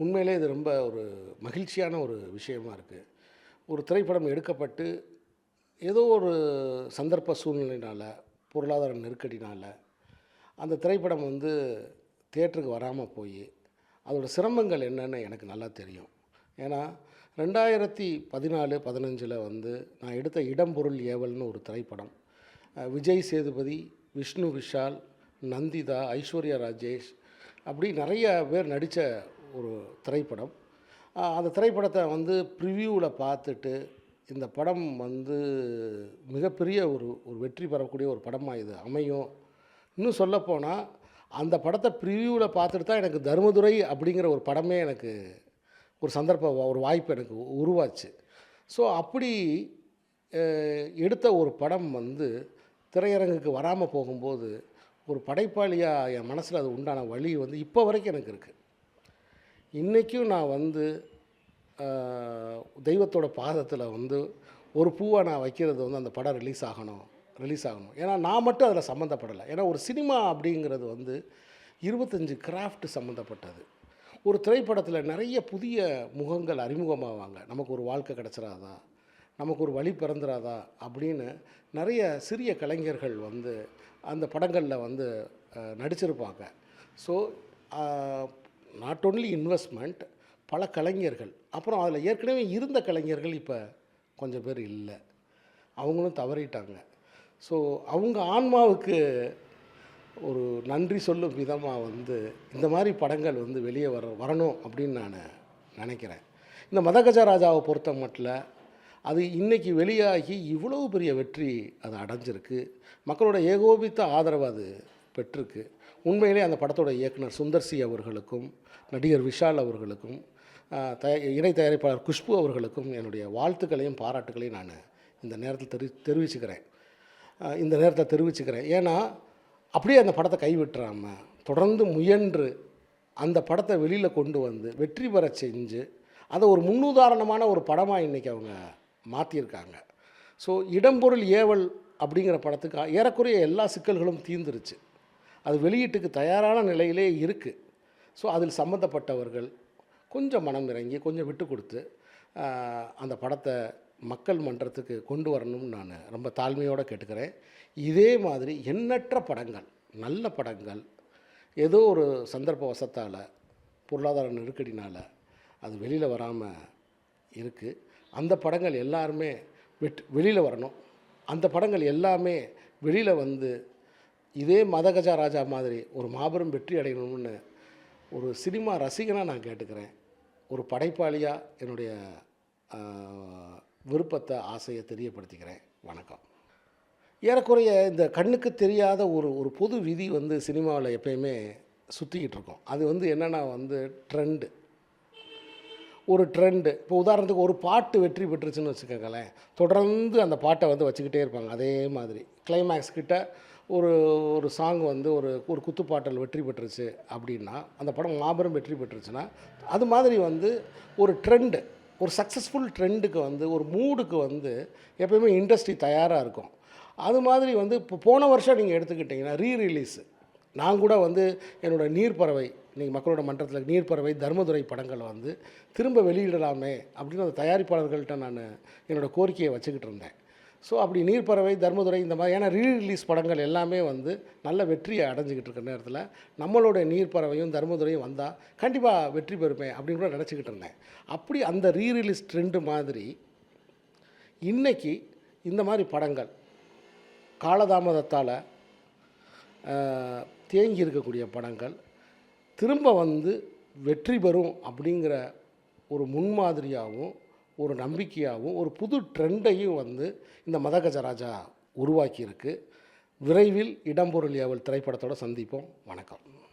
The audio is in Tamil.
உண்மையிலே இது ரொம்ப ஒரு மகிழ்ச்சியான ஒரு விஷயமா இருக்குது ஒரு திரைப்படம் எடுக்கப்பட்டு ஏதோ ஒரு சந்தர்ப்ப சூழ்நிலையினால் பொருளாதார நெருக்கடினால் அந்த திரைப்படம் வந்து தேட்டருக்கு வராமல் போய் அதோட சிரமங்கள் என்னென்னு எனக்கு நல்லா தெரியும். ஏன்னா ரெண்டாயிரத்தி பதினாலு பதினஞ்சில் வந்து நான் எடுத்த இடம்பொருள் ஏவல்னு ஒரு திரைப்படம். விஜய் சேதுபதி விஷ்ணு விஷால் நந்திதா ஐஸ்வர்யா ராஜேஷ் அப்படி நிறைய பேர் நடித்த ஒரு திரைப்படம். அந்த திரைப்படத்தை வந்து ப்ரிவியூவில் பார்த்துட்டு இந்த படம் வந்து மிகப்பெரிய ஒரு ஒரு வெற்றி பெறக்கூடிய ஒரு படமாக இது அமையும். இன்னும் சொல்லப்போனால் அந்த படத்தை ப்ரிவியூவில் பார்த்துட்டு தான் எனக்கு தர்மதுரை அப்படிங்கிற ஒரு படமே எனக்கு ஒரு சந்தர்ப்ப வா- ஒரு வாய்ப்பு எனக்கு உ- உருவாச்சு. ஸோ அப்படி எடுத்த ஒரு படம் வந்து திரையரங்குக்கு வராமல் போகும்போது ஒரு படைப்பாளியாக என் மனசில் அது உண்டான வழி வந்து இப்போ வரைக்கும் எனக்கு இருக்குது இன்றைக்கும் நான் வந்து தெய்வத்தோட பாதத்தில் வந்து ஒரு பூவை நான் வைக்கிறது வந்து அந்த படம் ரிலீஸ் ஆகணும் ரிலீஸ் ஆகணும். ஏன்னா நான் மட்டும் அதில் சம்மந்தப்படலை. ஏன்னா ஒரு சினிமா அப்படிங்கிறது வந்து இருபத்தஞ்சி கிராஃப்ட் சம்மந்தப்பட்டது. ஒரு திரைப்படத்தில் நிறைய புதிய முகங்கள் அறிமுகமாவாங்க. நமக்கு ஒரு வாழ்க்கை கிடச்சிடாதா நமக்கு ஒரு வழி பிறந்துடாதா அப்படின்னு நிறைய சிறிய கலைஞர்கள் வந்து அந்த படங்களில் வந்து நடிச்சிருப்பாங்க. ஸோ நாட் ஓன்லி இன்வெஸ்ட்மெண்ட் பல கலைஞர்கள். அப்புறம் அதில் ஏற்கனவே இருந்த கலைஞர்கள் இப்போ கொஞ்சம் பேர் இல்லை. அவங்களும் தவறிட்டாங்க. ஸோ அவங்க ஆன்மாவுக்கு ஒரு நன்றி சொல்லும் விதமாக வந்து இந்த மாதிரி படங்கள் வந்து வெளியே வர வரணும் அப்படின்னு நான் நினைக்கிறேன். இந்த மதகஜராஜாவை பொறுத்த மட்டும் அது இன்றைக்கி வெளியாகி இவ்வளவு பெரிய வெற்றி அது அடைஞ்சிருக்கு. மக்களோட ஏகோபித்த ஆதரவு அது பெற்றிருக்கு. உண்மையிலே அந்த படத்தோட இயக்குனர் சுந்தர் சி அவர்களுக்கும் நடிகர் விஷால் அவர்களுக்கும் தய இணை தயாரிப்பாளர் குஷ்பு அவர்களுக்கும் என்னுடைய வாழ்த்துக்களையும் பாராட்டுகளையும் நான் இந்த நேரத்தில் தெரி தெரிவிச்சுக்கிறேன். இந்த நேரத்தில் தெரிவிச்சுக்கிறேன். ஏன்னா அப்படியே அந்த படத்தை கைவிட்டுறாமல் தொடர்ந்து முயன்று அந்த படத்தை வெளியில் கொண்டு வந்து வெற்றி பெற செஞ்சு அதை ஒரு முன்னுதாரணமான ஒரு படமாக இன்றைக்கி அவங்க மாற்றியிருக்காங்க ஸோ இடம்பொருள் ஏவல் அப்படிங்கிற படத்துக்கு ஏறக்குறைய எல்லா சிக்கல்களும் தீர்ந்துருச்சு. அது வெளியீட்டுக்கு தயாரான நிலையிலே இருக்குது ஸோ அதில் சம்மந்தப்பட்டவர்கள் கொஞ்சம் மனம் இறங்கி கொஞ்சம் விட்டு கொடுத்து அந்த படத்தை மக்கள் மன்றத்துக்கு கொண்டு வரணும்னு நான் ரொம்ப தாழ்மையோடு கேட்டுக்கிறேன். இதே மாதிரி எண்ணற்ற படங்கள் நல்ல படங்கள் ஏதோ ஒரு சந்தர்ப்ப வசத்தால் பொருளாதார நெருக்கடினால் அது வெளியில் வராமல் இருக்குது அந்த படங்கள் எல்லாருமே வெட் வெளியில் வரணும். அந்த படங்கள் எல்லாமே வெளியில் வந்து இதே மதகஜா ராஜா மாதிரி ஒரு மாபெரும் வெற்றி அடையணும்னு ஒரு சினிமா ரசிகனாக நான் கேட்டுக்கிறேன். ஒரு படைப்பாளியாக என்னுடைய விருப்பத்தை ஆசையை தெரியப்படுத்திக்கிறேன். வணக்கம். ஏறக்குறைய இந்த கண்ணுக்கு தெரியாத ஒரு ஒரு பொது விதி வந்து சினிமாவில் எப்பயுமே சுற்றிக்கிட்டு இருக்கோம். அது வந்து என்னென்னா வந்து ட்ரெண்டு. ஒரு ட்ரெண்டு. இப்போ உதாரணத்துக்கு ஒரு பாட்டு வெற்றி பெற்றுச்சுன்னு வச்சுக்கோங்களேன். தொடர்ந்து அந்த பாட்டை வந்து வச்சுக்கிட்டே இருப்பாங்க. அதே மாதிரி. கிளைமேக்ஸ் கிட்ட ஒரு ஒரு சாங் வந்து ஒரு ஒரு குத்துப்பாட்டல் வெற்றி பெற்றுச்சு அப்படின்னா அந்த படம் மாபெரும் வெற்றி பெற்றுச்சுன்னா அது மாதிரி வந்து ஒரு ட்ரெண்டு ஒரு சக்ஸஸ்ஃபுல் ட்ரெண்டுக்கு வந்து ஒரு மூடுக்கு வந்து எப்பயுமே இண்டஸ்ட்ரி தயாராக இருக்கும். அது மாதிரி வந்து இப்போ போன வருஷம் நீங்கள் எடுத்துக்கிட்டிங்கன்னா ரீ ரிலீஸு நான் கூட வந்து என்னோடய நீர்ப்பறவை இன்றைக்கி மக்களோட மன்றத்தில் நீர்ப்பறவை தர்மதுரை படங்களை வந்து திரும்ப வெளியிடலாமே அப்படின்னு அந்த தயாரிப்பாளர்கள்ட்ட நான் என்னோடய கோரிக்கையை வச்சுக்கிட்டு இருந்தேன். ஸோ அப்படி நீர்ப்பறவை தர்மதுரை இந்த மாதிரி ஏன்னா ரீ ரிலீஸ் படங்கள் எல்லாமே வந்து நல்ல வெற்றியை அடைஞ்சிக்கிட்டு இருக்க நேரத்தில் நம்மளோட நீர்ப்பறவையும் தர்மதுரையும் வந்தால் கண்டிப்பாக வெற்றி பெறுமே அப்படின்னு கூட நினச்சிக்கிட்டு இருந்தேன். அப்படி அந்த ரீ ரிலீஸ் ட்ரெண்டு மாதிரி இன்னைக்கு இந்த மாதிரி படங்கள் காலதாமதத்தால் தேங்கி இருக்கக்கூடிய படங்கள் திரும்ப வந்து வெற்றி பெறும் அப்படிங்கிற ஒரு முன்மாதிரியாகவும் ஒரு நம்பிக்கையாகவும் ஒரு புது ட்ரெண்டையும் வந்து இந்த மதகஜராஜா உருவாக்கியிருக்கு. விரைவில் இடம்பொருள் ஏவல் திரைப்படத்தோட சந்திப்போம். வணக்கம்.